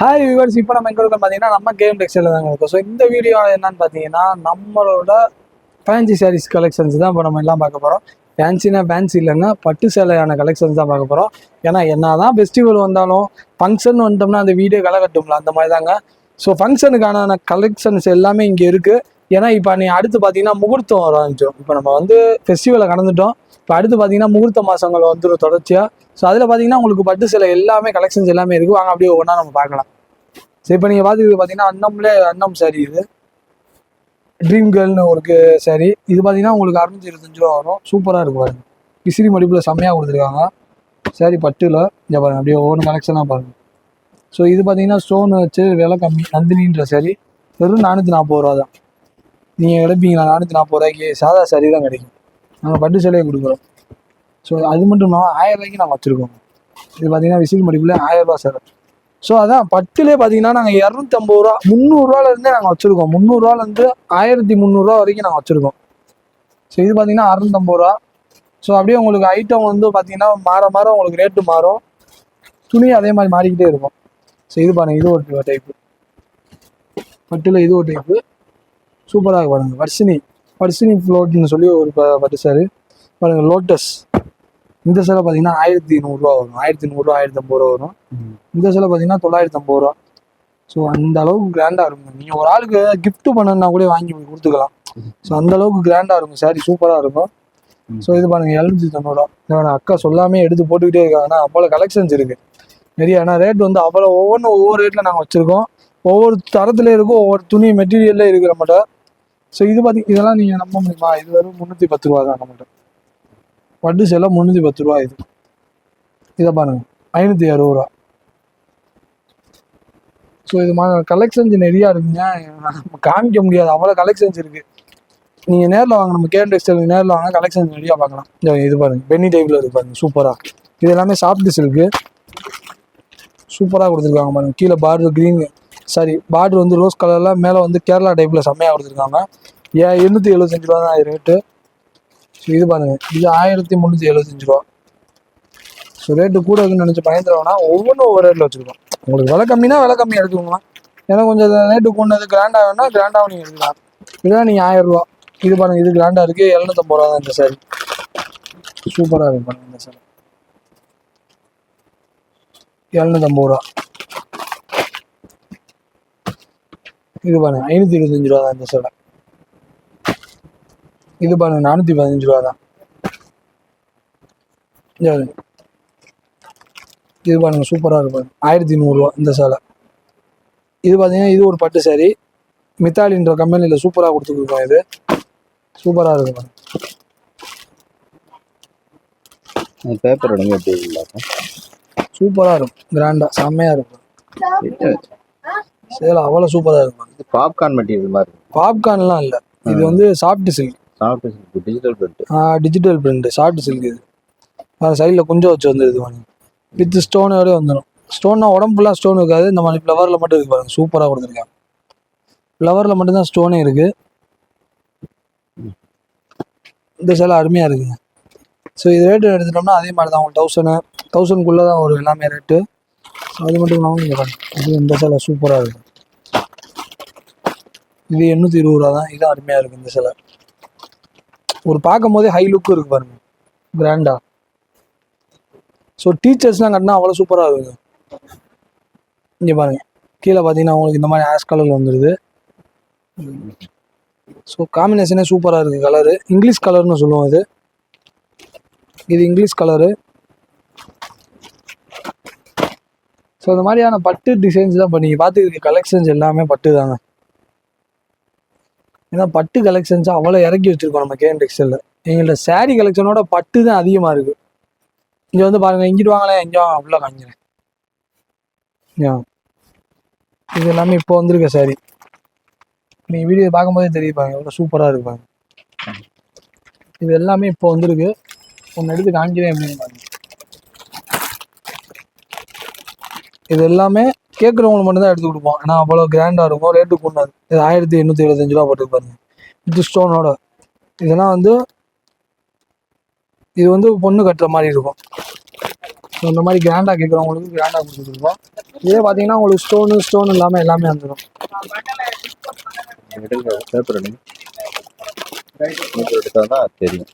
Hi viewers இப்போ நம்ம எங்க இருக்கோம் பார்த்தீங்கன்னா நம்ம கேம் டெக்ஸ்டைல தாங்க இருக்கோம். ஸோ இந்த வீடியோ என்னன்னு பார்த்தீங்கன்னா நம்மளோட ஃபேன்சி சாரீஸ் கலெக்ஷன்ஸ் தான் இப்போ நம்ம எல்லாம் பார்க்க போகிறோம் ஃபேன்சினா ஃபேன்சி இல்லைன்னா பட்டு சேலையான கலெக்ஷன்ஸ் தான் பார்க்க போகிறோம் ஏன்னா என்ன தான் ஃபெஸ்டிவல் வந்தாலும் ஃபங்க்ஷன் வந்துட்டோம்னா அந்த வீடியோ களை கட்டும்ல அந்த மாதிரி தாங்க. ஸோ ஃபங்க்ஷனுக்கான கலெக்ஷன்ஸ் எல்லாமே இங்கே இருக்குது ஏன்னா இப்போ நீ அடுத்து பார்த்தீங்கன்னா முகூர்த்தம் வர ஆரம்பிச்சிடும் இப்போ நம்ம வந்து ஃபெஸ்டிவலை கடந்துட்டோம் இப்போ அடுத்து பார்த்தீங்கன்னா முகூர்த்த மாதங்கள் வந்துடும் தொடர்ச்சியாக ஸோ அதில் பார்த்தீங்கன்னா உங்களுக்கு பட்டு சில எல்லாமே கலெக்ஷன்ஸ் எல்லாமே இருக்குது வாங்க அப்படியே ஒவ்வொன்றா நம்ம பார்க்கலாம். சரி இப்போ நீங்கள் பார்த்துக்கிறது பார்த்தீங்கன்னா அன்னம்லே அன்னம் சாரி இது. ட்ரீம் கேர்ள்னு ஒரு சாரி இது பார்த்தீங்கன்னா உங்களுக்கு அறுநூத்தி இருபத்தஞ்சு ரூபா வரும். சூப்பராக இருக்கும் பாருங்க. விசிறி மடிப்பில் செம்மையாக கொடுத்துருக்காங்க. சாரி பட்டுல இங்கே பாருங்க அப்படியே ஒவ்வொன்று கலெக்ஷனாக பாருங்க. ஸோ இது பார்த்தீங்கன்னா ஸ்டோன் வச்சு விலை கம்மி. நந்தினின்ற சாரி வெறும் நானூற்றி நாற்பது ரூபா தான் நீங்கள் கிடைப்பீங்களா நானூற்றி நாற்பது ரூபாய்க்கு சாதா சாரி தான் கிடைக்கும். நாங்கள் பட்டு சேலையை கொடுக்குறோம். ஸோ அது மட்டும் இல்லாமல் ஆயிரம் ரூபாய்க்கு நாங்கள் வச்சுருக்கோம். இது பார்த்தீங்கன்னா விசில் மடிப்பில் ஆயிரம் ரூபா சேலை. ஸோ அதான் பட்டுலேயே பார்த்தீங்கன்னா நாங்கள் இரநூத்தம்பது ரூபா முந்நூறுரூவாலேருந்தே நாங்கள் வச்சுருக்கோம். முந்நூறுரூவாலேருந்து ஆயிரத்தி முந்நூறுரூவா வரைக்கும் நாங்கள் வச்சுருக்கோம். ஸோ இது பார்த்தீங்கன்னா அறுநூத்தம்பது ரூபா. ஸோ அப்படியே உங்களுக்கு ஐட்டம் வந்து பார்த்தீங்கன்னா மாற மாற உங்களுக்கு ரேட்டு மாறும். துணி அதே மாதிரி மாறிக்கிட்டே இருக்கும். ஸோ இது பாருங்கள் இது ஒரு டைப்பு பட்டில் இது ஒரு டைப்பு சூப்பராக பாருங்கள் வர்ஷினி. வர்ஷினி ஃப்ளோட்னு சொல்லி ஒரு ப- பட்டு சாரி பாருங்க லோட்டஸ் இந்த சிலை பார்த்தீங்கன்னா ஆயிரத்தி நூறுரூவா வரும். ஆயிரத்தி நூறுரூவா ஆயிரத்தி ஐம்பது ரூபா வரும். இந்த சிலை பார்த்தீங்கன்னா தொள்ளாயிரத்தி ஐம்பது ரூபா. ஸோ அந்த அளவுக்கு கிராண்டாக இருக்கும். நீங்கள் ஒரு ஆளுக்கு gift பண்ணணும்னா கூட வாங்கி கொடுத்துக்கலாம். ஸோ அந்த அளவுக்கு கிராண்டாக இருக்கும். சாரி சூப்பராக இருக்கும். ஸோ இது பாருங்க எழுநூத்தி தொண்ணூறுவா நான் அக்கா சொல்லாமே எடுத்து போட்டுக்கிட்டே இருக்காங்கன்னா அவ்வளோ கலெக்ஷன்ஸ் இருக்கு. நிறைய ஏன்னா ரேட் வந்து அவ்வளோ ஒவ்வொன்றும் ஒவ்வொரு ரேட்டில் நாங்கள் வச்சுருக்கோம். ஒவ்வொரு தரத்துல இருக்கும் ஒவ்வொரு துணி மெட்டீரியல்ல இருக்கிற மாட்டோம் ஸோ இது பார்த்தி இதெல்லாம் நீங்கள் நம்ப முடியுமா? இது வெறும் முந்நூற்றி பத்து ரூபா தான் நம்மகிட்ட வட்டு செலவு முந்நூற்றி பத்து ரூபா இது. இதை பாருங்க. ஐநூற்றி அறுபது ரூபா. ஸோ இது மாதிரி கலெக்ஷன்ஸ் நிறையா இருக்குங்க. நம்ம காமிக்க முடியாது. அவ்வளோ கலெக்ஷன்ஸ் இருக்குது நீங்கள் நேரில் வாங்க. நம்ம கேன் டெக்ஸ்டைல் நேரில் வாங்க கலெக்ஷன்ஸ் நிறையா பார்க்கலாம். இது பாருங்க. பென்னி டைப்பில் இருக்கு பாருங்க. சூப்பராக இது எல்லாமே சாஃப்ட் சில்க்கு சூப்பராக கொடுத்துருக்காங்க பாருங்க. கீழே பார்டர் க்ரீன் சாரி பார்டர் வந்து ரோஸ் கலரில் மேலே வந்து கேரளா டைப்பில் செம்மையாக கொடுத்துருக்காங்க. ஏன் எண்ணூற்றி எழுபத்தஞ்சு ரூபா தான் ரேட்டு ஸோ இது பாருங்கள் இது ஆயிரத்தி முந்நூற்றி எழுபத்தஞ்சு ரூபா. ஸோ ரேட்டு கூட இருக்குன்னு நினச்சி பயந்துருவோம்னா ஒவ்வொன்றும் ஒவ்வொரு ரேட்டில் வச்சுருக்கோம். உங்களுக்கு விலை கம்மினா விலை கம்மியாக எடுத்துக்கோங்களா ஏன்னா கொஞ்சம் ரேட்டு கொண்டது கிராண்டாக வேணா கிராண்டாகவும் நீங்கள் எடுக்கலாம் இதுதான் நீங்கள் ஆயிரம் ரூபா. இது பாருங்கள் இது கிராண்டாக இருக்குது எழுநூத்தம்பது ரூபா தான் இந்த சாரி சூப்பராக இருக்கு பாருங்கள் இந்த சாரி எழுநூத்தம்பது ரூபா. இது பாருங்க ஐநூற்றி இருபத்தஞ்சு ரூபா தான் இந்த சேலை இது பாருங்க நானூற்றி பதினஞ்சு ரூபா தான். இது பாருங்க சூப்பராக இருக்கும். ஆயிரத்தி நூறுரூவா இந்த சேலை இது பார்த்தீங்கன்னா இது ஒரு பட்டு சாரி மித்தாலின்ற கம்பெனியில் சூப்பராக கொடுத்துருக்கோம் இது. சூப்பராக இருக்கும். பேப்பர் உடம்பு எப்படி இருக்குல்ல சூப்பராக இருக்கும். கிராண்டாக செம்மையாக இருக்கும். சேலை அவ்வளோ சூப்பராக இருக்கும் இது பாப்கார்ன் மெட்டீரியல் மாதிரி பாப்கார்ன்லாம் இல்லை. இது வந்து soft silk soft digital print digital print soft silk இது. சைடில் கொஞ்சம் வச்சு வந்துடுது பாருங்க வித் ஸ்டோனோட வந்துடும் ஸ்டோன்னா உடம்பு ஃபுல்லாக ஸ்டோன் இருக்காது. இந்த மாதிரி ஃப்ளவரில் மட்டும் இருக்கு பாருங்க. சூப்பராக கொடுத்துருக்காங்க. ஃப்ளவரில் மட்டும்தான் ஸ்டோனே இருக்கு. இந்த சேலை அருமையாக இருக்குங்க. ஸோ இது ரேட்டு எடுத்துட்டோம்னா அதே மாதிரி தான். தௌசண்ட் தௌசண்ட்குள்ளே தான் வரும் எல்லாமே ரேட்டு அது மட்டும் இல்லாமல் இங்கே இது இந்த சிலை சூப்பராக இருக்கும் இது எண்ணூற்றி இருபது ரூபா தான் இது அருமையாக இருக்குது இந்த சிலை. ஒரு பார்க்கும் போதே ஹை லுக்கும் இருக்குது பாருங்க கிராண்டா ஸோ டீச்சர்ஸ்லாம் கட்டினா அவ்வளோ சூப்பராக இருக்குது இங்கே பாருங்க. கீழே பார்த்தீங்கன்னா உங்களுக்கு இந்த மாதிரி ஆஷ் கலரில் வந்துடுது ஸோ காம்பினேஷனே சூப்பராக இருக்குது கலரு இங்கிலீஷ் கலர்னு சொல்லுவோம் இது. இது இங்கிலீஷ் கலரு ஸோ இந்த மாதிரியான பட்டு டிசைன்ஸ் தான் இப்போ நீங்கள் பார்த்துருக்க கலெக்ஷன்ஸ் எல்லாமே பட்டு தாங்க. ஏன்னா பட்டு கலெக்ஷன்ஸாக அவ்வளோ இறக்கி வச்சிருக்கோம் நம்ம கேஎன் டெக்ஸ்டைலில் எங்கள்கிட்ட சாரீ கலெக்ஷனோட பட்டு தான் அதிகமாக இருக்குது இங்கே வந்து பாருங்கள் இங்கிட்டு வாங்களேன் எங்கேயோ அவ்வளோ காமிக்கிறேன். யா. இது எல்லாமே இப்போ வந்திருக்க சாரி நீங்கள் வீடியோ பார்க்கும்போதே தெரியுப்பாங்க எவ்வளோ சூப்பராக இருப்பாங்க இது எல்லாமே இப்போ வந்திருக்கு. ஒன்று எடுத்து காமிக்கிறேன் அப்படின்னு இது எல்லாமே கேட்குறவங்களுக்கு மட்டும் தான் எடுத்து கொடுப்போம். ஏன்னா அவ்வளோ கிராண்டாக இருக்கும். ரேட்டு கொண்டாது இது ஆயிரத்தி எண்ணூற்றி எழுபத்தஞ்சு ரூபா போட்டு பாருங்க. இது ஸ்டோனோட இதெல்லாம் வந்து இது வந்து பொண்ணு கட்டுற மாதிரி இருக்கும். ஸோ இந்த மாதிரி கிராண்டாக கேட்குறவங்களுக்கு கிராண்டாக கொடுத்துருக்கோம் இதே பார்த்தீங்கன்னா உங்களுக்கு ஸ்டோனு ஸ்டோன் இல்லாமல் எல்லாமே வந்துடும் தெரியும்.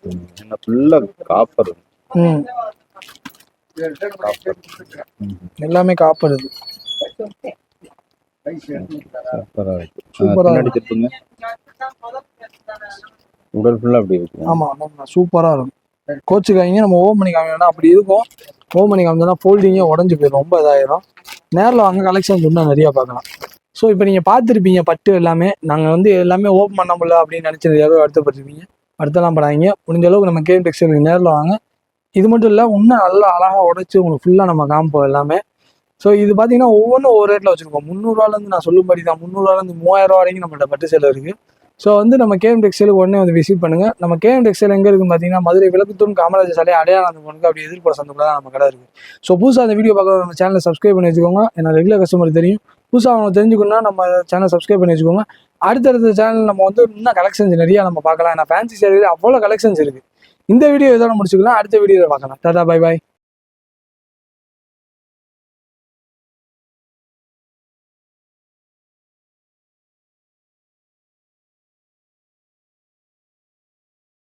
ஃபுல்லாக காப்பர் ம். எல்லாமே இருக்கு. ஆ, சூப்பரா திருப்புங்க. உடல் ஃபுல்லாக அப்படி இருக்கு. ஆமாம் ஆமாம் சூப்பராக இருக்கும். கோச்சுக்காய்ங்க நம்ம ஓம் பண்ணி காமிக்கணும் அப்படி இருக்கும். ஓம் பண்ணி காமிச்சோன்னா ஃபோல்டிங்கே உடஞ்சி போயிடும் ரொம்ப இதாயிரும். நேரில் வாங்க கலெக்ஷன்ஸ் இன்னும் நிறையா பார்க்கலாம். ஸோ இப்போ நீங்கள் பார்த்துருப்பீங்க பட்டு எல்லாமே. நாங்கள் வந்து எல்லாமே ஓப்பன் பண்ண முடியல அப்படின்னு நினச்சி நிறையாவே வருத்தப்பட்டிருப்பீங்க. அடுத்தலாம் படாதீங்க. முடிஞ்ச அளவுக்கு நம்ம கேம் டெக்ஸ்டைலுக்கு நேரில் வாங்க. இது மட்டும் இல்லை இன்னும் நல்லா அழகாக உடைச்சி உங்களுக்கு ஃபுல்லாக நம்ம காமிப்போம் எல்லாமே. ஸோ இது பார்த்தீங்கன்னா ஒவ்வொன்றும் ஒவ்வொரு ரேட்டில் வச்சுருக்கோம். முந்நூறுவாலேருந்து நான் சொல்லும்படி தான். முந்நூறுவாலேருந்து மூவாயிரம் வரைக்கும் நம்மள்ட்ட பட்டு சேலை இருக்குது ஸோ வந்து நம்ம கேஎம் டெக்ஸ்டைலுக்கு உடனே வந்து விசிட் பண்ணுங்கள் நம்ம கேஎம் டெக்ஸ்டைல் எங்கே இருக்குன்னு பார்த்தீங்கன்னா மதுரை விளக்குத்தூண் காமராஜர் சாலை அடையாளம் பொண்ணுக்கு அப்படி எதிர்ப்புற சந்தக்குள்ள தான் நம்ம கடை இருக்குது ஸோ புதுசாக அந்த வீடியோ பார்க்குற நம்ம சேனலை சப்ஸ்கிரைப் பண்ணி வச்சுக்கோங்க. என்ன ரெகுலர் கஸ்டமர் தெரியும். புதுசாக அவங்க தெரிஞ்சுக்கணும்னா நம்ம சேனல் சப்ஸ்கிரைப் பண்ணி வச்சுக்கோங்க. அடுத்தடுத்த சேனல் நம்ம வந்து இன்னும் கலெக்ஷன்ஸ் நிறையா நம்ம பார்க்கலாம். ஏன்னா ஃபேன்சி சேரியில் அவ்வளோ கலெக்ஷன்ஸ் இருக்குது இந்த வீடியோ இதோட முடிச்சுக்கலாம். அடுத்த வீடியோவில் பார்க்கலாம். டாடா பாய் பாய்